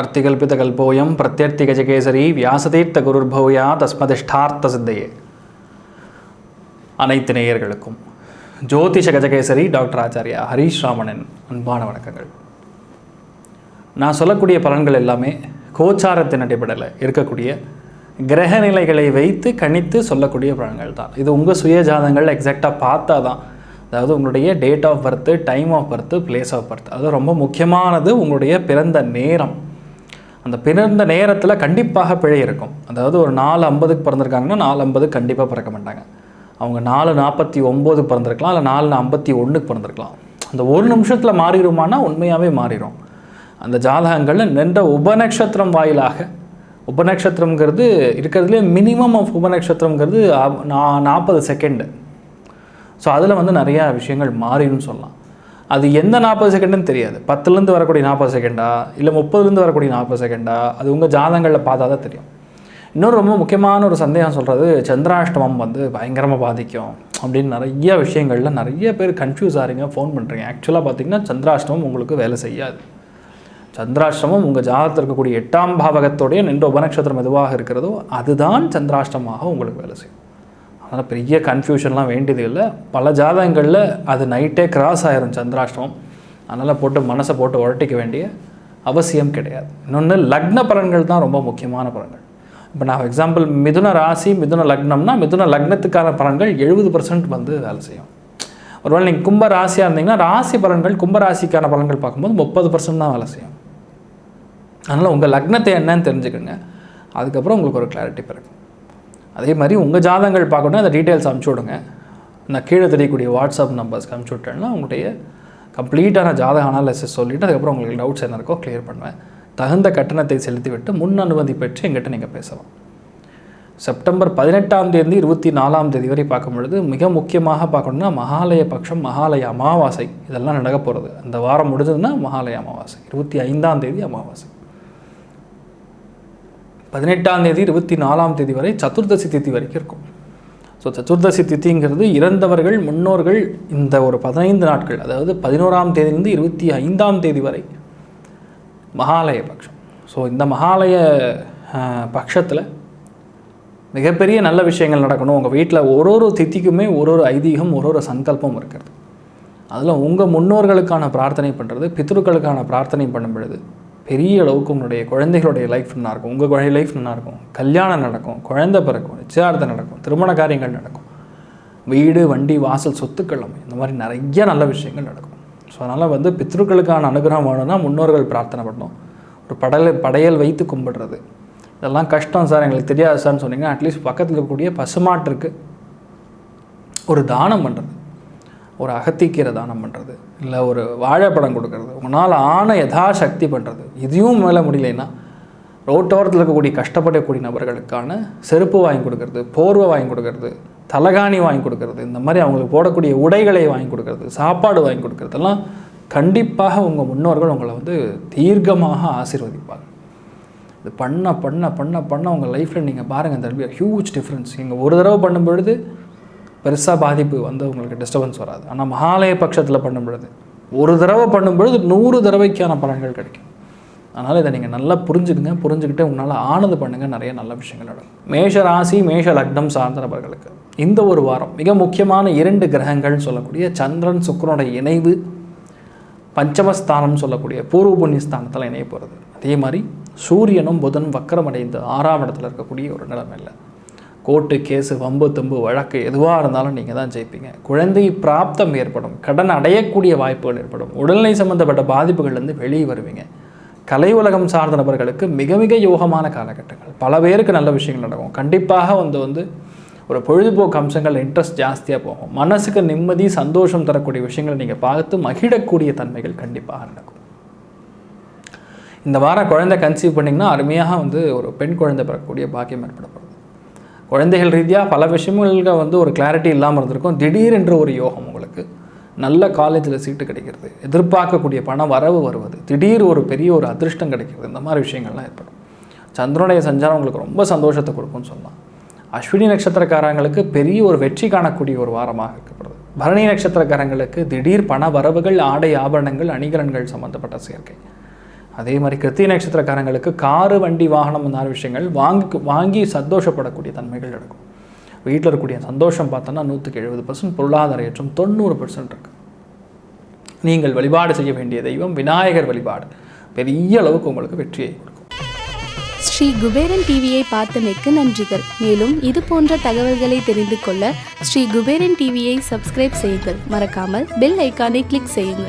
அர்த்திகல்பிதகல்போயம் பிரத்யர்த்திகஜகேசரி வியாசதீர்த்த குருர்பௌயா தஸ்மதிஷ்டார்த்த சித்தையே அனைத்து நேயர்களுக்கும் ஜோதிஷ கஜகேசரி டாக்டர் ஆச்சாரியா ஹரீஷ் ராமனின் அன்பான வணக்கங்கள்। நான் சொல்லக்கூடிய பலன்கள் எல்லாமே கோச்சாரத்தின் அடிப்படையில் இருக்கக்கூடிய கிரக நிலைகளை வைத்து கணித்து சொல்லக்கூடிய பலன்கள் தான். இது உங்கள் சுய ஜாதகங்கள் எக்ஸாக்டாக பார்த்தா தான் அதாவது உங்களுடைய date of birth time of birth place of birth அது ரொம்ப முக்கியமானது உங்களுடைய பிறந்த நேரம். அந்த பிறந்த நேரத்தில் கண்டிப்பாக பிழை இருக்கும். அதாவது ஒரு நாலு ஐம்பதுக்கு பிறந்திருக்காங்கன்னா நாலு ஐம்பது கண்டிப்பாக பிறக்க மாட்டாங்க. அவங்க நாலு நாற்பத்தி ஒம்பது பிறந்திருக்கலாம் இல்லை நாலு ஐம்பத்தி ஒன்றுக்கு பிறந்திருக்கலாம். அந்த ஒரு நிமிஷத்தில் மாறிடுமானா உண்மையாகவே மாறிடும் அந்த ஜாதகங்களில் நின்ற உபநக்ஷத்திரம் வாயிலாக உபநக்ஷத்திரம்ங்கிறது இருக்கிறதுலே மினிமம் ஆஃப் உபநட்சத்திரங்கிறது நான் நாற்பது செகண்டு ஸோ அதில் வந்து நிறையா விஷயங்கள் மாறிடும் சொல்லலாம். அது எந்த நாற்பது செகண்டுன்னு தெரியாது. பத்துலேருந்து வரக்கூடிய நாற்பது செகண்டா இல்லை முப்பதுலேருந்து வரக்கூடிய நாற்பது செகண்டா அது உங்கள் ஜாதங்களில் பார்த்தா தான் தெரியும். இன்னொரு ரொம்ப முக்கியமான ஒரு சந்தேகம் சொல்கிறது சந்திராஷ்டமம் வந்து பயங்கரமாக பாதிக்கும் அப்படின்னு நிறைய விஷயங்களில் நிறைய பேர் கன்ஃபியூஸ் ஆகிறீங்க ஃபோன் பண்ணுறீங்க ஆக்சுவலாக பார்த்தீங்கன்னா சந்திராஷ்டமம் உங்களுக்கு வேலை செய்யாது. சந்திராஷ்டமம் உங்கள் ஜாதகத்தில் இருக்கக்கூடிய எட்டாம் பாவகத்தோடைய நின்ற உபநக்ஷத்திரம் எதுவாக இருக்கிறதோ அதுதான் சந்திராஷ்டமாக உங்களுக்கு வேலை செய்யும். அதனால் பெரிய கன்ஃபியூஷன்லாம் வேண்டியது இல்லை பல ஜாதகங்களில் அது நைட்டே கிராஸ் ஆயிரும் சந்திராஷ்டமம். அதனால் போட்டு மனசை போட்டு உரட்டிக்க வேண்டிய அவசியம் கிடையாது. இன்னொன்று லக்ன பலன்கள் தான் ரொம்ப முக்கியமான பலன்கள். இப்போ நான் எக்ஸாம்பிள் மிதுன ராசி மிதுன லக்னம்னா மிதுன லக்னத்துக்கான பலன்கள் எழுபது பர்சன்ட் வந்து வேலை செய்யும். ஒருவேளை நீங்கள் கும்ப ராசியாக இருந்தீங்கன்னா ராசி பலன்கள் கும்ப ராசிக்கான பலன்கள் பார்க்கும்போது முப்பது பர்சன்ட் தான் வேலை செய்யும். அதனால் உங்கள் லக்னத்தை என்னன்னு தெரிஞ்சுக்கோங்க. அதுக்கப்புறம் உங்களுக்கு ஒரு கிளாரிட்டி பிறக்கும். அதே மாதிரி உங்கள் ஜாதகங்கள் பார்க்கணும் அந்த டீட்டெயில்ஸ் அனுப்பிச்சி விடுங்க. நான் கீழே தெரியக்கூடிய வாட்ஸ்அப் நம்பர்ஸ்க்கு அனுப்பிச்சி விட்டேன்னா உங்களுடைய கம்ப்ளீட்டான ஜாதக அனாலிசிஸ் சொல்லிவிட்டு அதுக்கப்புறம் உங்களுக்கு டவுட்ஸ் என்ன இருக்கோ கிளியர் பண்ணுவேன். தகுந்த கட்டணத்தை செலுத்திவிட்டு முன் அனுமதி பெற்று எங்கிட்ட நீங்கள் பேசலாம். செப்டம்பர் பதினெட்டாம் தேதி இருபத்தி நாலாம் தேதி வரை பார்க்கும் பொழுது மிக முக்கியமாக பார்க்கணுன்னா மகாலய பட்சம் மகாலய அமாவாசை. இதெல்லாம் நடக்க போகிறது அந்த வாரம் முடிஞ்சதுன்னா மகாலய அமாவாசை. இருபத்தி ஐந்தாம் தேதி அமாவாசை. பதினெட்டாம் தேதி இருபத்தி நாலாம் தேதி வரை சதுர்தசி திதி வரைக்கும் இருக்கும். ஸோ சதுர்தசி திதிங்கிறது இறந்தவர்கள் முன்னோர்கள் இந்த ஒரு பதினைந்து நாட்கள் அதாவது பதினோராம் தேதியிலிருந்து இருபத்தி ஐந்தாம் தேதி வரை மகாலய பட்சம் ஸோ இந்த மகாலய பட்சத்தில் மிகப்பெரிய நல்ல விஷயங்கள் நடக்கணும். உங்கள் வீட்டில் ஒரு ஒரு திதிக்குமே ஒரு ஒரு ஐதீகம் ஒரு ஒரு சங்கல்பம் இருக்கிறது. அதில் உங்கள் முன்னோர்களுக்கான பிரார்த்தனை பண்ணுறது பித்ருக்களுக்கான பிரார்த்தனை பண்ணும் பொழுது பெரிய அளவுக்கு உங்களுடைய குழந்தைகளுடைய லைஃப் நல்லாயிருக்கும் உங்கள் குழந்தை லைஃப் நல்லாயிருக்கும் கல்யாணம் நடக்கும். குழந்தை பிறக்கும். நிச்சயார்த்தம் நடக்கும். திருமண காரியங்கள் நடக்கும். வீடு வண்டி வாசல் சொத்துக்கள் அமையும். இந்த மாதிரி நிறைய நல்ல விஷயங்கள் நடக்கும். ஸோ அதனால் வந்து பித்ருக்களுக்கான அனுகிரகம் வேணும்னா முன்னோர்கள் பிரார்த்தனை பண்ணணும். ஒரு படலை படையல் வைத்து கும்பிடுறது. இதெல்லாம் கஷ்டம் சார். எங்களுக்கு தெரியாது சார்னு சொன்னீங்கன்னா அட்லீஸ்ட் பக்கத்தில் இருக்கக்கூடிய பசுமாட்டிற்கு ஒரு தானம் பண்ணுறது ஒரு அகத்திக்கீரை தானம் பண்ணுறது இல்லை ஒரு வாழைப்பழம் கொடுக்கறது. உங்களால் ஆன யதாசக்தி பண்ணுறது இதையும் மேலே முடியலைன்னா ரோட்டோரத்தில் இருக்கக்கூடிய கஷ்டப்படக்கூடிய நபர்களுக்கான செருப்பு வாங்கி கொடுக்கறது போர்வை வாங்கி கொடுக்கறது தலகாணி வாங்கி கொடுக்கறது இந்த மாதிரி அவங்களுக்கு போடக்கூடிய உடைகளை வாங்கி கொடுக்கறது சாப்பாடு வாங்கி கொடுக்கறதெல்லாம் கண்டிப்பாக உங்கள் முன்னோர்கள் உங்களை வந்து தீர்க்கமாக ஆசீர்வதிப்பாங்க. இது பண்ண பண்ண பண்ண பண்ண உங்கள் லைஃப்பில் நீங்கள் பாருங்கள் இந்த ஹியூஜ் டிஃப்ரென்ஸ் நீங்கள் ஒரு தடவை பண்ணும் பொழுது பெருசாக பாதிப்பு வந்து உங்களுக்கு டிஸ்டர்பன்ஸ் வராது. ஆனால் மகாலய பட்சத்தில் பண்ணும்பொழுது ஒரு தடவை பண்ணும் பொழுது நூறு தடவைக்கான பலன்கள் கிடைக்கும். அதனால் இதை நீங்கள் நல்லா புரிஞ்சுக்குங்க. புரிஞ்சுக்கிட்டு உங்களால் ஆனது பண்ணுங்கள் நிறைய நல்ல விஷயங்கள் நடக்கும். மேஷ ராசி மேஷ லக்னம் சார்ந்த நபர்களுக்கு இந்த ஒரு வாரம் மிக முக்கியமான இரண்டு கிரகங்கள்னு சொல்லக்கூடிய சந்திரன் சுக்கிரனுடைய இணைவு பஞ்சமஸ்தானம் சொல்லக்கூடிய பூர்வ புண்ணிய ஸ்தானத்தில் இணைய போகிறது அதே மாதிரி சூரியனும் புதனும் வக்கரமடைந்து ஆறாம் இடத்துல இருக்கக்கூடிய ஒரு நிலைமை இல்லை கோர்ட்டு கேஸு வம்பு தும்பு வழக்கு எதுவாக இருந்தாலும் நீங்கள் தான் ஜெயிப்பீங்க. குழந்தை பிராப்தம் ஏற்படும். கடன் அடையக்கூடிய வாய்ப்புகள் ஏற்படும். உடல்நிலை சம்பந்தப்பட்ட பாதிப்புகள்லேருந்து வெளியே வருவீங்க. கலை உலகம் சார்ந்த நபர்களுக்கு மிக மிக யோகமான காலகட்டங்கள். பல பேருக்கு நல்ல விஷயங்கள் நடக்கும். கண்டிப்பாக வந்து வந்து ஒரு பொழுதுபோக்கு அம்சங்கள் இன்ட்ரெஸ்ட் ஜாஸ்தியாக போகும். மனசுக்கு நிம்மதி சந்தோஷம் தரக்கூடிய விஷயங்களை நீங்கள் பார்த்து மகிழக்கூடிய தன்மைகள் கண்டிப்பாக நடக்கும். இந்த வாரம் குழந்தை கன்சீவ் பண்ணிங்கன்னா அருமையாக வந்து ஒரு பெண் குழந்தை பிறக்கக்கூடிய பாக்கியம் ஏற்படப்படும். குழந்தைகள் ரீதியாக பல விஷயங்கள் வந்து ஒரு கிளாரிட்டி இல்லாமல் இருந்திருக்கும். திடீரென்று ஒரு யோகம் உங்களுக்கு நல்ல காலேஜில் சீட்டு கிடைக்கிறது. எதிர்பார்க்கக்கூடிய பண வரவு வருவது. திடீர் ஒரு பெரிய ஒரு அதிர்ஷ்டம் கிடைக்கிறது. இந்த மாதிரி விஷயங்கள்லாம் ஏற்படும். சந்திரனுடைய சஞ்சாரம் உங்களுக்கு ரொம்ப சந்தோஷத்தை கொடுக்கும்னு சொல்லலாம். அஸ்வினி நட்சத்திரக்காரங்களுக்கு பெரிய ஒரு வெற்றி காணக்கூடிய ஒரு வாரமாக இருக்கப்படுது. பரணி நட்சத்திரக்காரங்களுக்கு திடீர் பண வரவுகள் ஆடை ஆபரணங்கள் அணிகலன்கள் சம்மந்தப்பட்ட சேர்க்கை. அதே மாதிரி கிருத்திய நட்சத்திரக்காரங்களுக்கு காரு வண்டி வாகனம் இந்த விஷயங்கள் வாங்கி வாங்கி சந்தோஷப்படக்கூடிய தன்மைகள் நடக்கும் வீட்டில் இருக்கக்கூடிய சந்தோஷம் பார்த்தோன்னா நூற்றுக்கு எழுபது பர்சன்ட் பொருளாதார ஏற்றம் தொண்ணூறு பர்சன்ட் இருக்கு. நீங்கள் வழிபாடு செய்ய வேண்டிய தெய்வம் விநாயகர் வழிபாடு. பெரிய அளவுக்கு உங்களுக்கு வெற்றியை கொடுக்கும். ஸ்ரீ குபேரன் டிவியை பார்த்தமைக்கு நன்றிகள். மேலும் இது போன்ற தகவல்களை தெரிந்து கொள்ள ஸ்ரீ குபேரன் டிவியை சப்ஸ்கிரைப் செய்யுங்கள். மறக்காமல் பெல் ஐக்கானை கிளிக் செய்யுங்கள்.